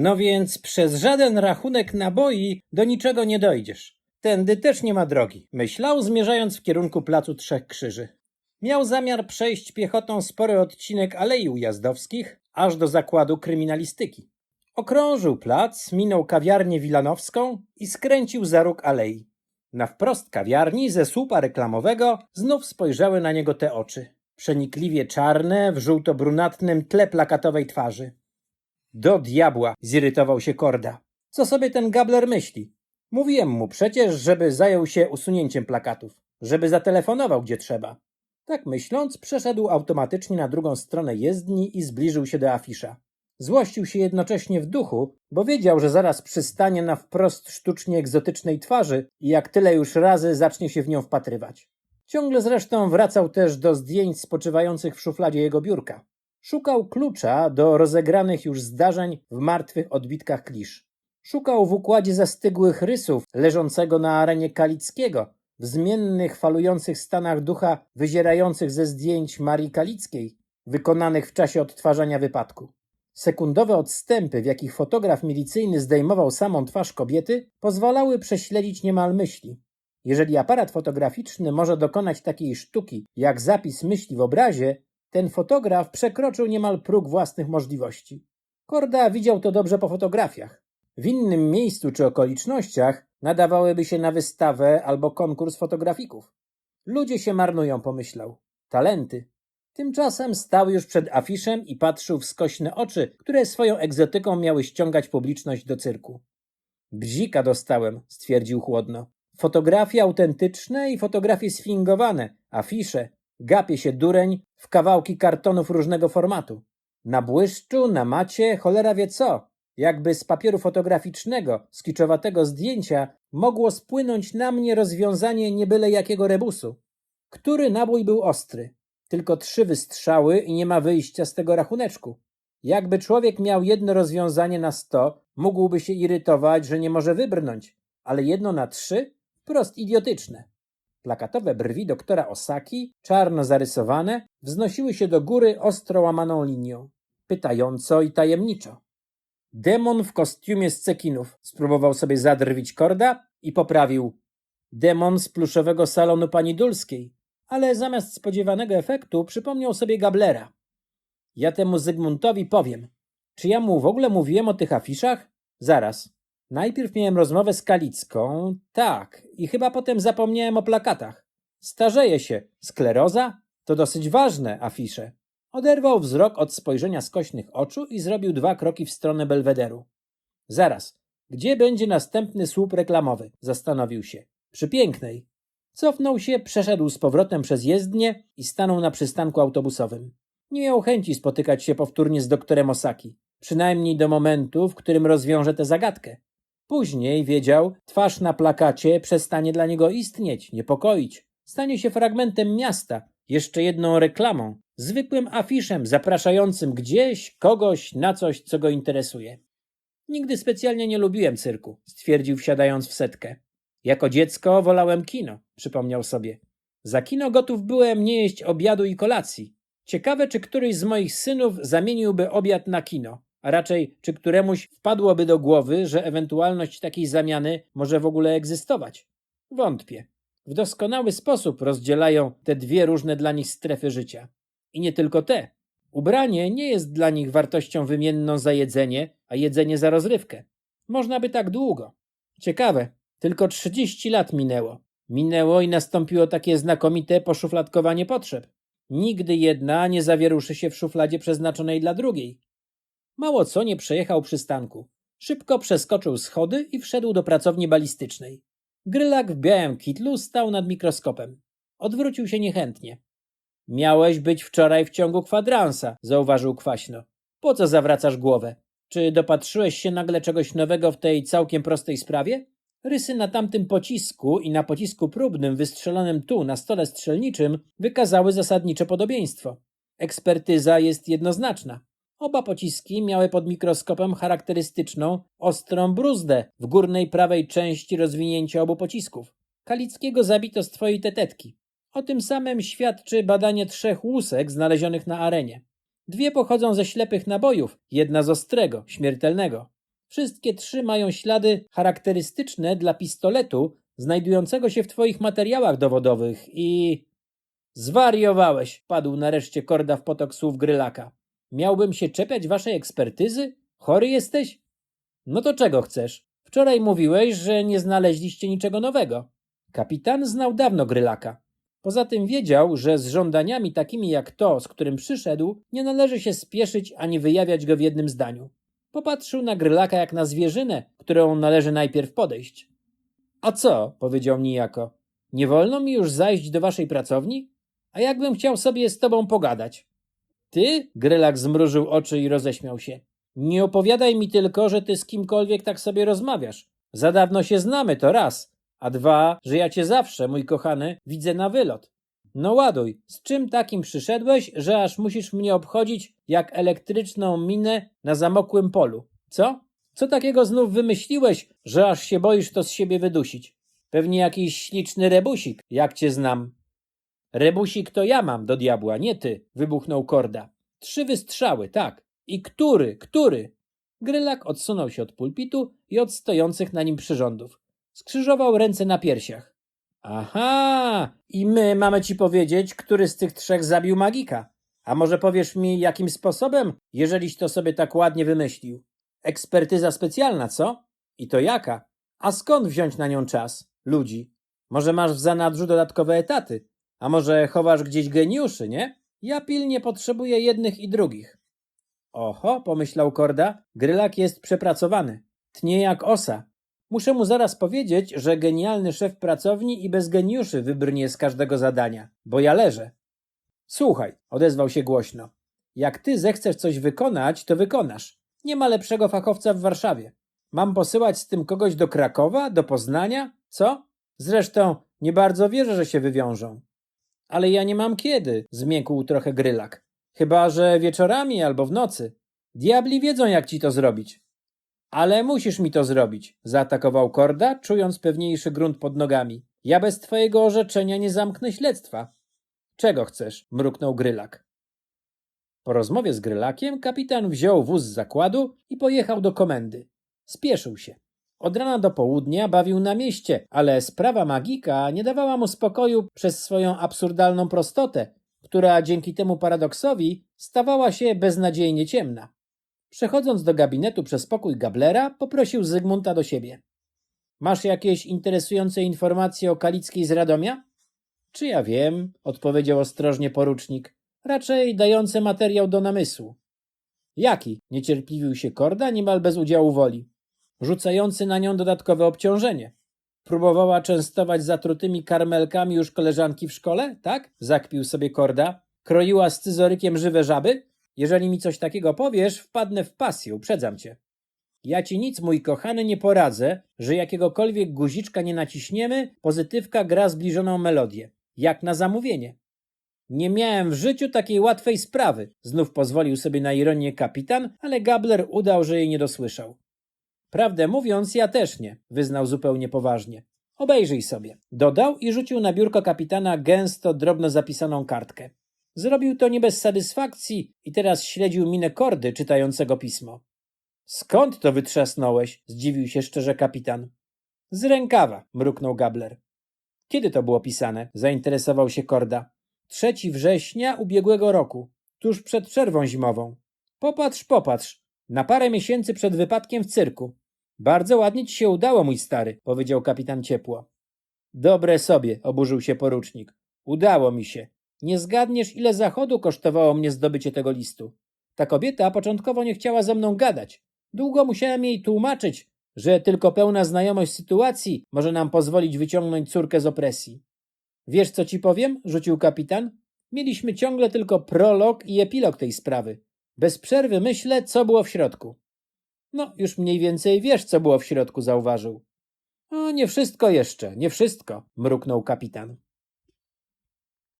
No więc przez żaden rachunek naboi do niczego nie dojdziesz. Tędy też nie ma drogi, myślał, zmierzając w kierunku placu Trzech Krzyży. Miał zamiar przejść piechotą spory odcinek Alei Ujazdowskich, aż do zakładu kryminalistyki. Okrążył plac, minął kawiarnię wilanowską i skręcił za róg alei. Na wprost kawiarni ze słupa reklamowego znów spojrzały na niego te oczy. Przenikliwie czarne w żółto-brunatnym tle plakatowej twarzy. Do diabła, zirytował się Korda. Co sobie ten gabler myśli? Mówiłem mu przecież, żeby zajął się usunięciem plakatów, żeby zatelefonował gdzie trzeba. Tak myśląc, przeszedł automatycznie na drugą stronę jezdni i zbliżył się do afisza. Złościł się jednocześnie w duchu, bo wiedział, że zaraz przystanie na wprost sztucznie egzotycznej twarzy i jak tyle już razy zacznie się w nią wpatrywać. Ciągle zresztą wracał też do zdjęć spoczywających w szufladzie jego biurka. Szukał klucza do rozegranych już zdarzeń w martwych odbitkach klisz. Szukał w układzie zastygłych rysów leżącego na arenie Kalickiego, w zmiennych, falujących stanach ducha wyzierających ze zdjęć Marii Kalickiej, wykonanych w czasie odtwarzania wypadku. Sekundowe odstępy, w jakich fotograf milicyjny zdejmował samą twarz kobiety, pozwalały prześledzić niemal myśli. Jeżeli aparat fotograficzny może dokonać takiej sztuki jak zapis myśli w obrazie, ten fotograf przekroczył niemal próg własnych możliwości. Korda widział to dobrze po fotografiach. W innym miejscu czy okolicznościach nadawałyby się na wystawę albo konkurs fotografików. Ludzie się marnują, pomyślał. Talenty. Tymczasem stał już przed afiszem i patrzył w skośne oczy, które swoją egzotyką miały ściągać publiczność do cyrku. Bzika dostałem, stwierdził chłodno. Fotografie autentyczne i fotografie sfingowane, afisze, gapie się dureń w kawałki kartonów różnego formatu. Na błyszczu, na macie, cholera wie co. Jakby z papieru fotograficznego, skiczowatego zdjęcia mogło spłynąć na mnie rozwiązanie niebyle jakiego rebusu. Który nabój był ostry? Tylko trzy wystrzały i nie ma wyjścia z tego rachuneczku. Jakby człowiek miał jedno rozwiązanie na sto, mógłby się irytować, że nie może wybrnąć, ale jedno na trzy? Wprost idiotyczne. Plakatowe brwi doktora Osaki, czarno zarysowane, wznosiły się do góry ostro łamaną linią. Pytająco i tajemniczo. Demon w kostiumie z cekinów. Spróbował sobie zadrwić korda i poprawił. Demon z pluszowego salonu pani Dulskiej. Ale zamiast spodziewanego efektu przypomniał sobie Gablera. Ja temu Zygmuntowi powiem. Czy ja mu w ogóle mówiłem o tych afiszach? Zaraz. Najpierw miałem rozmowę z Kalicką, tak, i chyba potem zapomniałem o plakatach. Starzeje się. Skleroza? To dosyć ważne, afisze. Oderwał wzrok od spojrzenia skośnych oczu i zrobił dwa kroki w stronę belwederu. Zaraz, gdzie będzie następny słup reklamowy? Zastanowił się. Przy pięknej. Cofnął się, przeszedł z powrotem przez jezdnię i stanął na przystanku autobusowym. Nie miał chęci spotykać się powtórnie z doktorem Osaki. Przynajmniej do momentu, w którym rozwiąże tę zagadkę. Później, wiedział, twarz na plakacie przestanie dla niego istnieć, niepokoić. Stanie się fragmentem miasta, jeszcze jedną reklamą, zwykłym afiszem zapraszającym gdzieś, kogoś, na coś, co go interesuje. Nigdy specjalnie nie lubiłem cyrku, stwierdził wsiadając w setkę. Jako dziecko wolałem kino, przypomniał sobie. Za kino gotów byłem nie jeść obiadu i kolacji. Ciekawe, czy któryś z moich synów zamieniłby obiad na kino, a raczej czy któremuś wpadłoby do głowy, że ewentualność takiej zamiany może w ogóle egzystować. Wątpię. W doskonały sposób rozdzielają te dwie różne dla nich strefy życia. I nie tylko te. Ubranie nie jest dla nich wartością wymienną za jedzenie, a jedzenie za rozrywkę. Można by tak długo. Ciekawe, tylko 30 lat minęło. Minęło i nastąpiło takie znakomite poszufladkowanie potrzeb. Nigdy jedna nie zawieruszy się w szufladzie przeznaczonej dla drugiej. Mało co nie przejechał przystanku. Szybko przeskoczył schody i wszedł do pracowni balistycznej. Grylak w białym kitlu stał nad mikroskopem. Odwrócił się niechętnie. Miałeś być wczoraj w ciągu kwadransa, zauważył kwaśno. Po co zawracasz głowę? Czy dopatrzyłeś się nagle czegoś nowego w tej całkiem prostej sprawie? Rysy na tamtym pocisku i na pocisku próbnym wystrzelonym tu na stole strzelniczym wykazały zasadnicze podobieństwo. Ekspertyza jest jednoznaczna. Oba pociski miały pod mikroskopem charakterystyczną, ostrą bruzdę w górnej prawej części rozwinięcia obu pocisków. Kalickiego zabito z twojej tetetki. O tym samym świadczy badanie trzech łusek znalezionych na arenie. Dwie pochodzą ze ślepych nabojów, jedna z ostrego, śmiertelnego. Wszystkie trzy mają ślady charakterystyczne dla pistoletu znajdującego się w twoich materiałach dowodowych i... Zwariowałeś, padł nareszcie Korda w potok słów Grylaka. Miałbym się czepiać waszej ekspertyzy? Chory jesteś? No to czego chcesz? Wczoraj mówiłeś, że nie znaleźliście niczego nowego. Kapitan znał dawno Grylaka. Poza tym wiedział, że z żądaniami takimi jak to, z którym przyszedł, nie należy się spieszyć ani wyjawiać go w jednym zdaniu. Popatrzył na Grylaka jak na zwierzynę, którą należy najpierw podejść. A co? powiedział niejako. Nie wolno mi już zajść do waszej pracowni? A jakbym chciał sobie z tobą pogadać? Ty? Grylak zmrużył oczy i roześmiał się. Nie opowiadaj mi tylko, że ty z kimkolwiek tak sobie rozmawiasz. Za dawno się znamy, to raz. A dwa, że ja cię zawsze, mój kochany, widzę na wylot. No ładuj, z czym takim przyszedłeś, że aż musisz mnie obchodzić jak elektryczną minę na zamokłym polu? Co? Co takiego znów wymyśliłeś, że aż się boisz to z siebie wydusić? Pewnie jakiś śliczny rebusik, jak cię znam. Rebusik to ja mam do diabła, nie ty, wybuchnął Korda. Trzy wystrzały, tak. I który, który? Grylak odsunął się od pulpitu i od stojących na nim przyrządów. Skrzyżował ręce na piersiach. Aha, i my mamy ci powiedzieć, który z tych trzech zabił magika. A może powiesz mi, jakim sposobem, jeżeliś to sobie tak ładnie wymyślił? Ekspertyza specjalna, co? I to jaka? A skąd wziąć na nią czas? Ludzi. Może masz w zanadrzu dodatkowe etaty? A może chowasz gdzieś geniuszy, nie? Ja pilnie potrzebuję jednych i drugich. Oho, pomyślał Korda, Grylak jest przepracowany. Tnie jak osa. Muszę mu zaraz powiedzieć, że genialny szef pracowni i bez geniuszy wybrnie z każdego zadania, bo ja leżę. Słuchaj, odezwał się głośno. Jak ty zechcesz coś wykonać, to wykonasz. Nie ma lepszego fachowca w Warszawie. Mam posyłać z tym kogoś do Krakowa, do Poznania? Co? Zresztą nie bardzo wierzę, że się wywiążą. Ale ja nie mam kiedy, zmiękł trochę grylak. Chyba, że wieczorami albo w nocy. Diabli wiedzą, jak ci to zrobić. Ale musisz mi to zrobić, zaatakował Korda, czując pewniejszy grunt pod nogami. Ja bez twojego orzeczenia nie zamknę śledztwa. Czego chcesz? mruknął grylak. Po rozmowie z grylakiem kapitan wziął wóz z zakładu i pojechał do komendy. Spieszył się. Od rana do południa bawił na mieście, ale sprawa magika nie dawała mu spokoju przez swoją absurdalną prostotę, która dzięki temu paradoksowi stawała się beznadziejnie ciemna. Przechodząc do gabinetu przez pokój Gablera, poprosił Zygmunta do siebie. Masz jakieś interesujące informacje o Kalickiej z Radomia? Czy ja wiem, odpowiedział ostrożnie porucznik, raczej dające materiał do namysłu. Jaki? Niecierpliwił się Korda niemal bez udziału woli. Rzucający na nią dodatkowe obciążenie. Próbowała częstować zatrutymi karmelkami już koleżanki w szkole, tak? Zakpił sobie Korda. Kroiła scyzorykiem żywe żaby? Jeżeli mi coś takiego powiesz, wpadnę w pasję, uprzedzam cię. Ja ci nic, mój kochany, nie poradzę, że jakiegokolwiek guziczka nie naciśniemy, pozytywka gra zbliżoną melodię. Jak na zamówienie. Nie miałem w życiu takiej łatwej sprawy, znów pozwolił sobie na ironię kapitan, ale Gabler udał, że jej nie dosłyszał. Prawdę mówiąc, ja też nie, wyznał zupełnie poważnie. Obejrzyj sobie. Dodał i rzucił na biurko kapitana gęsto, drobno zapisaną kartkę. Zrobił to nie bez satysfakcji i teraz śledził minę kordy czytającego pismo. Skąd to wytrzasnąłeś? zdziwił się szczerze kapitan. Z rękawa, mruknął Gabler. Kiedy to było pisane? zainteresował się korda. 3 września ubiegłego roku, tuż przed przerwą zimową. Popatrz, popatrz, na parę miesięcy przed wypadkiem w cyrku. Bardzo ładnie ci się udało, mój stary, powiedział kapitan ciepło. Dobre sobie, oburzył się porucznik. Udało mi się. Nie zgadniesz, ile zachodu kosztowało mnie zdobycie tego listu. Ta kobieta początkowo nie chciała ze mną gadać. Długo musiałem jej tłumaczyć, że tylko pełna znajomość sytuacji może nam pozwolić wyciągnąć córkę z opresji. Wiesz, co ci powiem? rzucił kapitan. Mieliśmy ciągle tylko prolog i epilog tej sprawy. Bez przerwy myślę, co było w środku. No, już mniej więcej wiesz, co było w środku, zauważył. O, nie wszystko jeszcze, nie wszystko, mruknął kapitan.